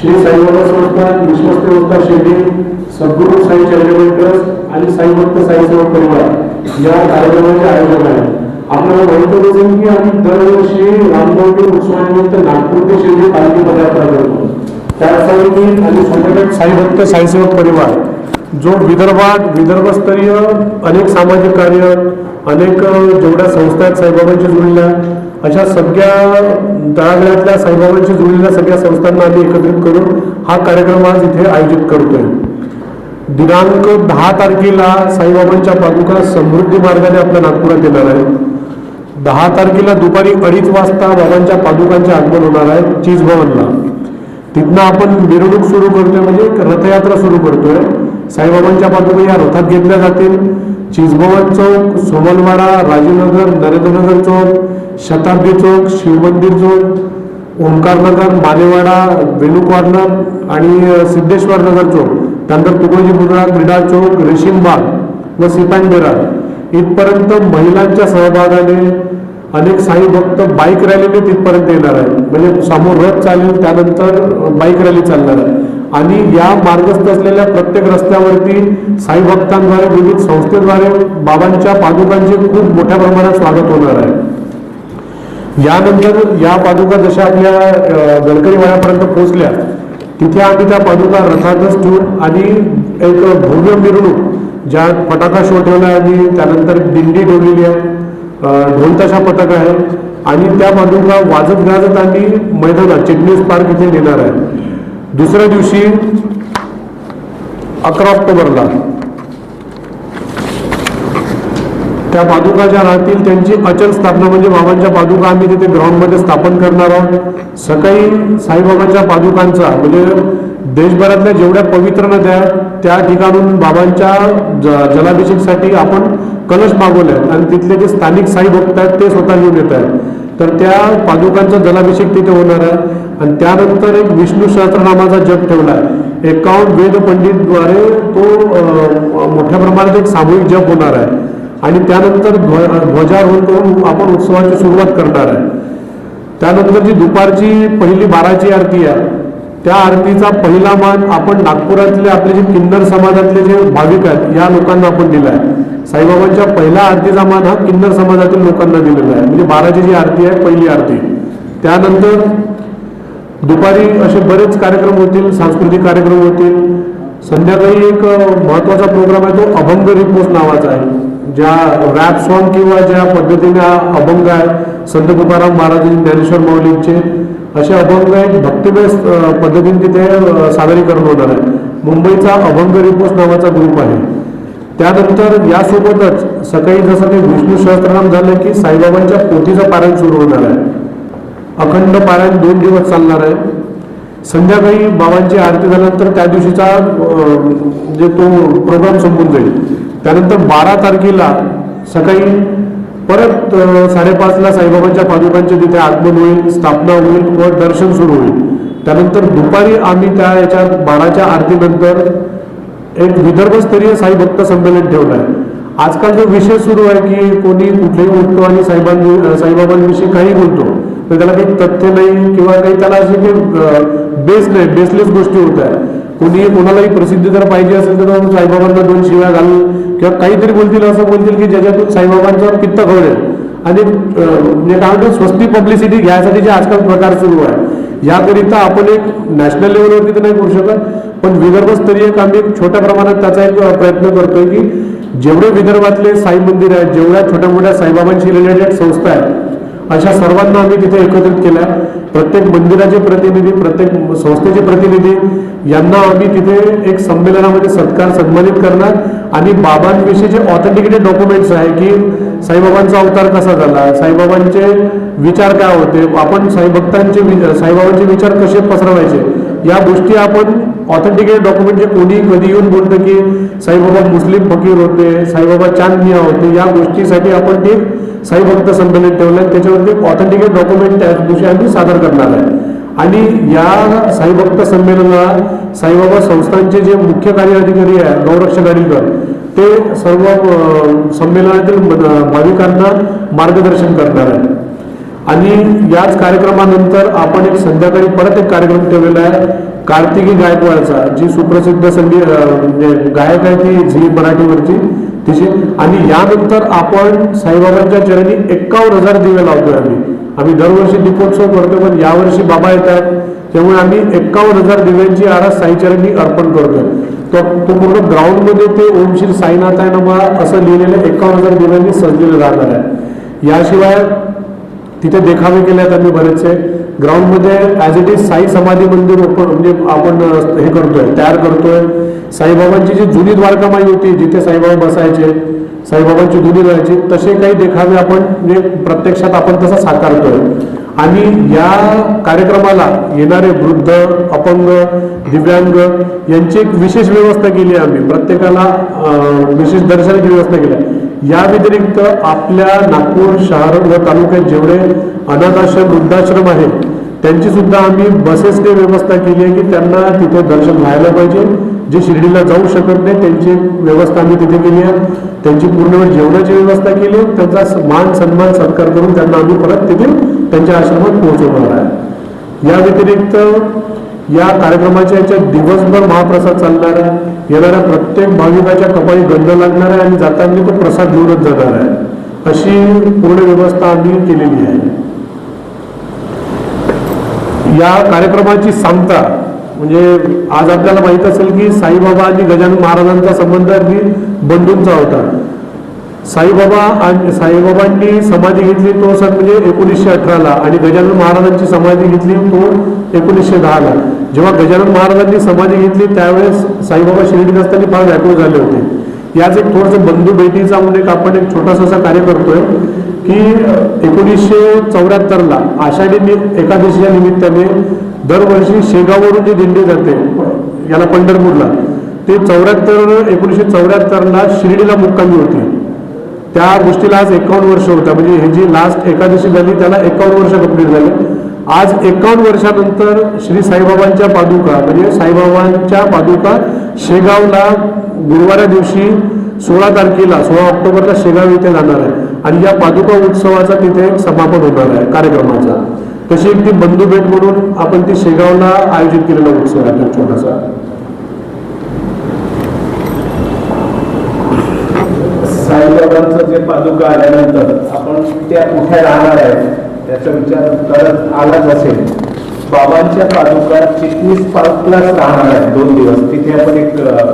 श्री साईबाबा संस्थान विश्वस्त व्यवस्था शेटे सद्गुरू साई चॅरिटेबल ट्रस्ट आणि साई भक्त साई सेवा परिवार या कार्यक्रमाचे आयोजन आहे. आपल्याला माहीत असेल की आम्ही दरवर्षी रामनवमी उत्सवानिमित्त नागपूर ते शिर्डी पालखी पदयात्रा करतो. त्यासाठी आणि संघटक साई भक्त साई सेवक परिवार जो विदर्भात विदर्भस्तरीय अनेक सामाजिक कार्य अनेक जेवढ्या संस्था आहेत साईबाबांशी जुळलेल्या अशा सगळ्या तळागळ्यातल्या साईबाबांशी जुळलेल्या सगळ्या संस्थांना आम्ही एकत्रित करून हा कार्यक्रम आज इथे आयोजित करतोय. दिनांक दहा तारखेला साईबाबांच्या पादुका समृद्धी मार्गाने आपल्या नागपुरात येणार आहे दहा तारखेला दुपारी अडीच वाजता बाबांच्या पादुकांचे आगमन होणार आहे चीज भवनला तिथनं आपण मिरवणूक सुरू करतोय म्हणजे एक रथयात्रा सुरू करतोय. साईबाबांच्या पादुका या रथात घेतल्या जातील. चिजभवन चौक सोमलवाडा राजीवनगर नरेंद्रनगर चौक शताब्दी चौक शिवमंदिर चौक ओंकारनगर मानेवाडा वेणू कॉर्नर आणि सिद्धेश्वर नगर चौक त्यानंतर तुकोजी बुद्रा क्रीडा चौक रेशीमबाग व सिपांडेरा इथपर्यंत महिलांच्या सहभागाने अनेक साई भक्त बाईक रॅलीने तिथपर्यंत येणार आहे म्हणजे समोर रथ चालेल त्यानंतर बाईक रॅली चालणार आहे. आणि या मार्गस्थ असलेल्या प्रत्येक रस्त्यावरती साई भक्तांद्वारे विविध संस्थेद्वारे बाबांच्या पादुकांचे खूप मोठ्या प्रमाणात स्वागत होणार आहे. यानंतर या पादुका जशा आपल्या गडकरी वयापर्यंत पोहोचल्या तिथे आम्ही त्या पादुका रथातच ठेवून आणि एक भव्य मिरवणूक ज्यात फटाका शो ठेवला आहे आणि त्यानंतर दिंडी ठेवलेली आहे. ढोलताशा पथक आहे. आणि त्या पादुका वाजत गाजत आम्ही मैदानात चिटणीस पार्क इथे नेणार आहे. दुसऱ्या दिवशी अकरा ऑक्टोबरला त्या पादुका ज्या राहतील त्यांची अचल स्थापना म्हणजे बाबांच्या पादुका आम्ही तिथे ग्राउंडमध्ये स्थापन करणार आहोत. सकाळी साईबाबांच्या पादुकांचा म्हणजे देशभरातल्या जेवढ्या पवित्र नद्या त्या ठिकाणून बाबांच्या ज- जलाभिषेकसाठी आपण कलश मागवले आहेत. आणि तिथले जे स्थानिक साई भक्त आहेत ते स्वतः घेऊन येत आहेत. तर त्या पादुकांचा जलाभिषेक तिथे होणार आहे. आणि त्यानंतर एक विष्णू सहस्त्रनामाचा जप ठेवला आहे. एकावन्न वेद पंडितद्वारे तो मोठ्या प्रमाणात एक सामूहिक जप होणार आहे. आणि त्यानंतर ध्व- ध्वजारोहण करून आपण उत्सवाची सुरुवात करणार आहे. त्यानंतर जी दुपारची पहिली बाराची आरती आहे त्या आरतीचा पहिला मान आपण नागपुरातले आपले जे किन्नर समाजातले जे भाविक आहेत या लोकांना आपण दिला आहे. साईबाबांच्या पहिल्या आरतीचा मान हा किन्नर समाजातील लोकांना दिलेला आहे. म्हणजे बाराची जी आरती आहे पहिली आरती. त्यानंतर दुपारी असे बरेच कार्यक्रम होतील सांस्कृतिक कार्यक्रम होतील. संध्याकाळी एक महत्त्वाचा महत्त्वाचा प्रोग्राम आहे तो अभंग रिपोज नावाचा आहे. ज्या रॅप सॉन्ग किंवा ज्या पद्धतीने हा अभंग आहे संत तुकाराम महाराज ज्ञानेश्वर माऊलींचे असे अभंग एक भक्तिमय पद्धतीने तिथे सादरीकरण होणार आहे. मुंबईचा अभंग रिपोज नावाचा ग्रुप आहे. त्यानंतर यासोबतच सकाळी जसं ते विष्णू सहस्त्रनाम झालं की साईबाबांच्या पोथीचा पारायण सुरू होणार आहे. अखंड पारायण दोन दिवस चालणार आहे. संध्याकाळी बाबांची आरती झाल्यानंतर त्या दिवशीचा जे तो प्रोग्राम संपून जाईल. त्यानंतर बारा तारखेला सकाळी परत साडेपाचला साईबाबांच्या पादुकांचे तिथे आगमन होईल स्थापना होईल व दर्शन सुरू होईल. त्यानंतर दुपारी आम्ही त्या याच्यात बाराच्या आरतीनंतर एक विदर्भस्तरीय साई भक्त संमेलन ठेवलं आहे. आजकाल जो विषय सुरू आहे की कोणी कुठेही उठतो आणि साईबांनी साईबाबांविषयी काही बोलतो तर त्याला काही तथ्य नाही किंवा काही त्याला असे काही बेस नाही बेसलेस गोष्टी होत आहे कोणी कोणालाही प्रसिद्धी जर पाहिजे असेल तर साईबाबांना दोन शिव्या घालून किंवा काहीतरी बोलतील असं बोलतील की ज्याच्यातून साईबाबांचं पित्त आहे आणि म्हणजे काय म्हणतो स्वस्ती पब्लिसिटी घ्यायसाठी जे आजकाल प्रकार सुरू आहे. याकरिता आपण एक नॅशनल लेवलवरती तर नाही करू शकत पण विदर्भस्तरीय एक आम्ही एक छोट्या प्रमाणात त्याचा एक प्रयत्न करतोय की जेवढे विदर्भातले साई मंदिर आहेत जेवढ्या छोट्या मोठ्या साईबाबांशी रिलेटेड संस्था आहेत अशा सर्वांना आम्ही तिथे एकत्रित केल्या. प्रत्येक मंदिराचे प्रतिनिधी प्रत्येक संस्थेचे प्रतिनिधी यांना आम्ही तिथे एक संमेलनामध्ये सत्कार सन्मानित करणार. आणि बाबांविषयी जे ऑथेंटिकेटेड डॉक्युमेंट्स आहे की साईबाबांचा अवतार कसा झाला साईबाबांचे विचार काय होते आपण साईभक्तांचे साईबाबांचे विचार कसे पसरवायचे या गोष्टी आपण ऑथेंटिकेट डॉक्युमेंट जे कोणी कधी येऊन बोलतं की साईबाबा मुस्लिम फकीर होते साईबाबा चांदनिया होते या गोष्टीसाठी आपण ते साई भक्त संमेलन ठेवलं आहे त्याच्यावरती एक ऑथेंटिकेट डॉक्युमेंट त्या दिवशी आम्ही सादर करणार आहे. आणि या साईभक्त संमेलनाला साईबाबा संस्थांचे जे मुख्य कार्य अधिकारी आहे गौरक्ष गाडीकर ते सर्व संमेलनातील भाविकांना मार्गदर्शन करणार आहे आणि याच कार्यक्रमानंतर आपण एक संध्याकाळी परत एक कार्यक्रम ठेवलेला आहे कार्तिकी गायकवाडचा जी सुप्रसिद्ध संगीत म्हणजे गायक आहे ती झी मराठीवरची तिची. आणि यानंतर आपण साईबाबांच्या चरणी एक्कावन्न हजार दिवे लावतोय आम्ही. आम्ही दरवर्षी दीपोत्सव करतो पण यावर्षी बाबा येतात त्यामुळे आम्ही एक्कावन्न हजार दिव्यांची आरास साईचरणी अर्पण करतोय. तो तो पूर्ण ग्राउंडमध्ये ते ओम श्री साईनाथाय नमा असं लिहिलेलं एक्कावन्न हजार दिव्यांनी सजलेलं राहणार आहे. याशिवाय तिथे देखावे केले आहेत आम्ही बरेचसे. ग्राउंडमध्ये as it is Sai Samadhi Mandir open म्हणजे आपण हे करतोय तयार करतोय. साईबाबांची जी जुनी द्वारकामाई होती जिथे साईबाबा बसायचे साईबाबांची जुनी राहायची तसे काही देखावे आपण म्हणजे प्रत्यक्षात आपण तसं साकारतोय. आणि या कार्यक्रमाला येणारे वृद्ध अपंग दिव्यांग यांची एक विशेष व्यवस्था केली आहे आम्ही. प्रत्येकाला विशेष दर्शनाची व्यवस्था केली आहे. या व्यतिरिक्त आपल्या नागपूर शहर व तालुक्यात जेवढे अनाथाश्रम वृद्धाश्रम आहेत त्यांची सुद्धा आम्ही बसेसने व्यवस्था केली आहे की त्यांना तिथे दर्शन व्हायला पाहिजे. जे शिर्डीला जाऊ शकत नाही त्यांची व्यवस्था आम्ही तिथे केली आहे. त्यांची पूर्ण वेळ जेवणाची व्यवस्था केली आहे. त्यांचा मान सन्मान सत्कार करून त्यांना आम्ही परत तिथे त्यांच्या आश्रमात पोहोचवणार आहे. या व्यतिरिक्त या कार्यक्रमाच्या याच्यात दिवसभर महाप्रसाद चालणार आहे. येणाऱ्या प्रत्येक भाविकाच्या कपाळी गंध लागणार आहे आणि जाताना तो प्रसाद घेऊनच जाणार आहे. अशी पूर्ण व्यवस्था आम्ही केलेली आहे. या कार्यक्रमाची सांगता म्हणजे आज आपल्याला माहीत असेल की साईबाबा आणि गजानन महाराजांचा संबंध अगदी बंधूंचा होता. साईबाबा आणि साईबाबांनी समाधी घेतली तो सन म्हणजे एकोणीसशे अठराला आणि गजानन महाराजांची समाधी घेतली तो एकोणीसशे दहाला. जेव्हा गजानन महाराजांनी समाधी घेतली त्यावेळेस साईबाबा शिर्डीत असताना फार व्याकुळ झाले होते. याच एक थोडंसं बंधू भेटीचा म्हणून एक आपण एक छोटासा असा कार्य करतोय की एकोणीसशे चौऱ्याहत्तरला आषाढी नि- एकादशीच्या निमित्ताने दरवर्षी शेगाववरून जी दिंडी जाते याला पंढरपूरला ते चौऱ्याहत्तर एकोणीसशे चौऱ्याहत्तरला शिर्डीला मुक्कामी होती. त्या गोष्टीला आज एकावन्न वर्ष होता म्हणजे हे जी लास्ट एकादशी झाली त्याला एकावन्न वर्ष कंप्लीट झाले. आज एकावन्न वर्षानंतर श्री साईबाबांच्या पादुका म्हणजे साईबाबांच्या पादुका शेगावला गुरुवाऱ्या दिवशी सोळा तारखेला सोळा ऑक्टोबरला शेगाव इथे जाणार आहे. आणि या पादुका उत्सवाचा तिथे एक समापन होणार आहे कार्यक्रमाचा. तशी एक ती बंधू भेट म्हणून आपण ती शेगावला आयोजित केलेला उत्सव आहे छोटासा. साईबाबांचं जे पादुका आल्यानंतर आपण त्या कुठे राहणार आहे याचा विचार करत आलाच असेल. बाबांच्या पादुका चिटणीस पार्कलाच राहणार आहेत दोन दिवस. तिथे आपण एक अ,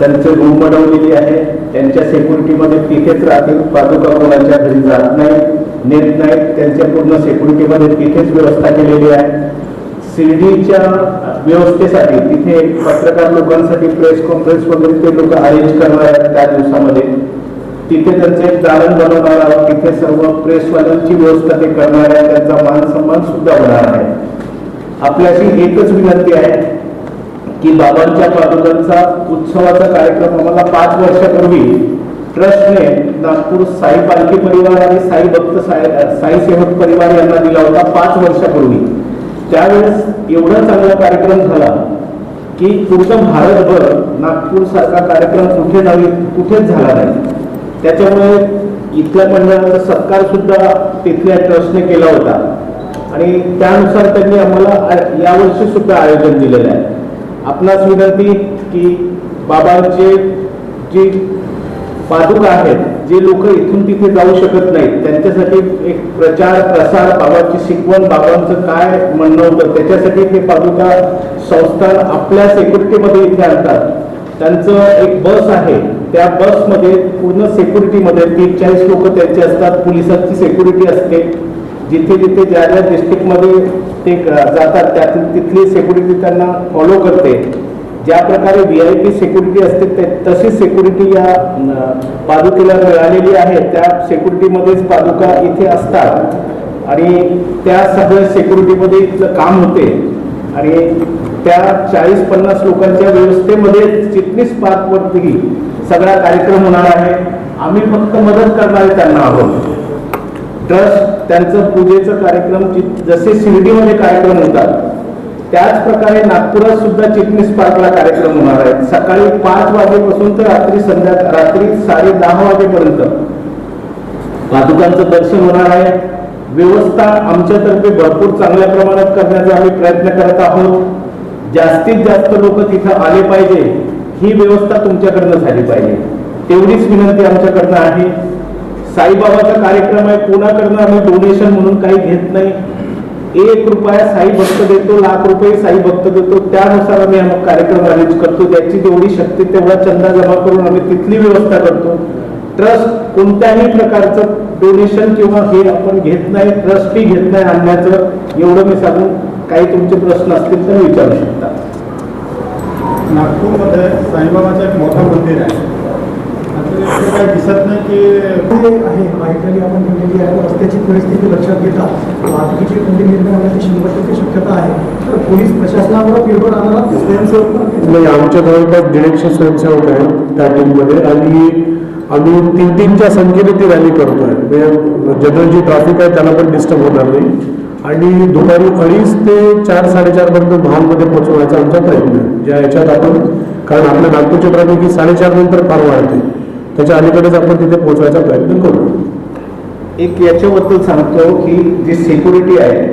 त्यांचं रूम बनवलेली आहे. त्यांच्या सेक्युरिटीमध्ये तिथेच राहतील. पादुका कोणाच्या घरी जात नाही नेत नाहीत त्यांच्या पूर्ण सेक्युरिटीमध्ये तिथेच व्यवस्था केलेली आहे. शिर्डीच्या व्यवस्थेसाठी तिथे पत्रकार लोकांसाठी प्रेस कॉन्फरन्स वगैरे ते लोक अरेंज करणार आहेत त्या दिवसामध्ये. तिथे त्यांचं एक दालन बनवणार आहोत तिथे सर्व प्रेसवाल्यांची व्यवस्था ते करणार आहे त्यांचा मान सन्मान सुद्धा होणार आहे. आपल्याशी एकच विनंती आहे की बाबांच्या पादुकांचा उत्सवाचा कार्यक्रम आम्हाला पाच वर्षापूर्वी ट्रस्टने नागपूर साई पालखी परिवार आणि साई भक्त साई साई सेवक परिवार यांना दिला होता पाच वर्षापूर्वी. त्यावेळेस एवढा चांगला कार्यक्रम झाला की पूर्ण भारतभर नागपूर सारखा कार्यक्रम कुठे नाही कुठेच झाला नाही. त्याच्यामुळे इथल्या मंडळाचा सत्कार सुद्धा तिथल्या ट्रस्टने केला होता. आणि त्यानुसार त्यांनी आम्हाला यावर्षी सुद्धा आयोजन दिलेलं आहे. आपणास विनंती की बाबांचे जी पादुका आहेत जे लोक इथून तिथे जाऊ शकत नाहीत त्यांच्यासाठी एक प्रचार प्रसार बाबांची शिकवण बाबांचं काय म्हणणं होतं त्याच्यासाठी ते पादुका संस्थान आपल्या सेक्युरिटीमध्ये इथे आणतात. त्यांचं एक बस आहे त्या बसमध्ये पूर्ण सेक्युरिटीमध्ये तीस चाळीस लोक त्यांचे असतात. पोलिसांची सेक्युरिटी असते. जिथे जिथे ज्या ज्या डिस्ट्रिक्टमध्ये ते जातात त्या तिथली सेक्युरिटी त्यांना फॉलो करते. ज्या प्रकारे व्ही आय पी सेक्युरिटी असते ते तशी सेक्युरिटी या पादुकेला मिळालेली आहे. त्या सेक्युरिटीमध्येच पादुका इथे असतात. आणि त्या सगळ्या सेक्युरिटीमध्ये इथलं काम होते. आणि त्या चाळीस पन्नास लोकांच्या व्यवस्थेमध्ये चिटणीस पार्कवरती सगळा कार्यक्रम होणार आहे. आम्ही फक्त मदत करणारे त्यांना आहोत. ट्रस्ट त्यांचं पूजेचं कार्यक्रम जसे शिर्डीमध्ये कार्यक्रम होतात त्याच प्रकारे नागपुरात सुद्धा चिटणीस पार्कला कार्यक्रम होणार आहेत. सकाळी पाच वाजेपासून तर रात्री संध्या रात्री साडे दहा वाजेपर्यंत. पादुकांचं दर्शन होणार आहे. व्यवस्था आमच्यातर्फे भरपूर चांगल्या प्रमाणात करण्याचा आम्ही प्रयत्न करत आहोत. जास्तीत जास्त लोक तिथं आले पाहिजे. ही व्यवस्था तुमच्याकडनं झाली पाहिजे. तेवढीच विनंती आमच्याकडनं आहे. साईबाबाचा कार्यक्रम आहे कोणाकडनं आम्ही डोनेशन म्हणून काही घेत नाही. एक रुपया साई भक्त देतो लाख रुपये साई भक्त देतो त्यानुसार आम्ही हा कार्यक्रम अरेंज करतो. ज्याची जेवढी शक्ती तेवढा चंदा जमा करून आम्ही तिथली व्यवस्था करतो. ट्रस्ट कोणत्याही प्रकारचं डोनेशन किंवा हे आपण घेत नाही ट्रस्ट फी घेत नाही आणण्याचं एवढं मी सांगून काही तुमचे प्रश्न असतील तर विचारू शकतो. नागपूरमध्ये साईबाबाचं एक मोठं मंदिर आहे. आता काही दिसत नाही की आहे बाहेरखाली आपण ठेवलेली आहे. रस्त्याची परिस्थिती लक्षात घेता. वाहतुकीची कोणती निर्णय होण्याची शंभर टक्के शक्यता आहे. तर पोलीस प्रशासनावर निर्भर राहणारा स्वयंसेवक. नाही आमच्या जवळपास दीडशे स्वयंसेवक आहेत त्या टीममध्ये. आणि आम्ही तीन तीनच्या संख्येने ती रॅली करतोय. म्हणजे जनरल जी ट्रॅफिक आहे त्याला पण डिस्टर्ब होणार नाही. आणि दुपारी अडीच ते चार साडेचारपर्यंत महालमध्ये पोहोचवायचा आमचा प्रयत्न आहे. ज्या याच्यात आपण कारण आपल्या नागपूरची ट्रॅफिक ही साडेचार नंतर फार वाढते. त्याच्या अलीकडेच आपण तिथे पोहोचवायचा प्रयत्न करू. एक याच्याबद्दल सांगतो की जी सिक्युरिटी आहे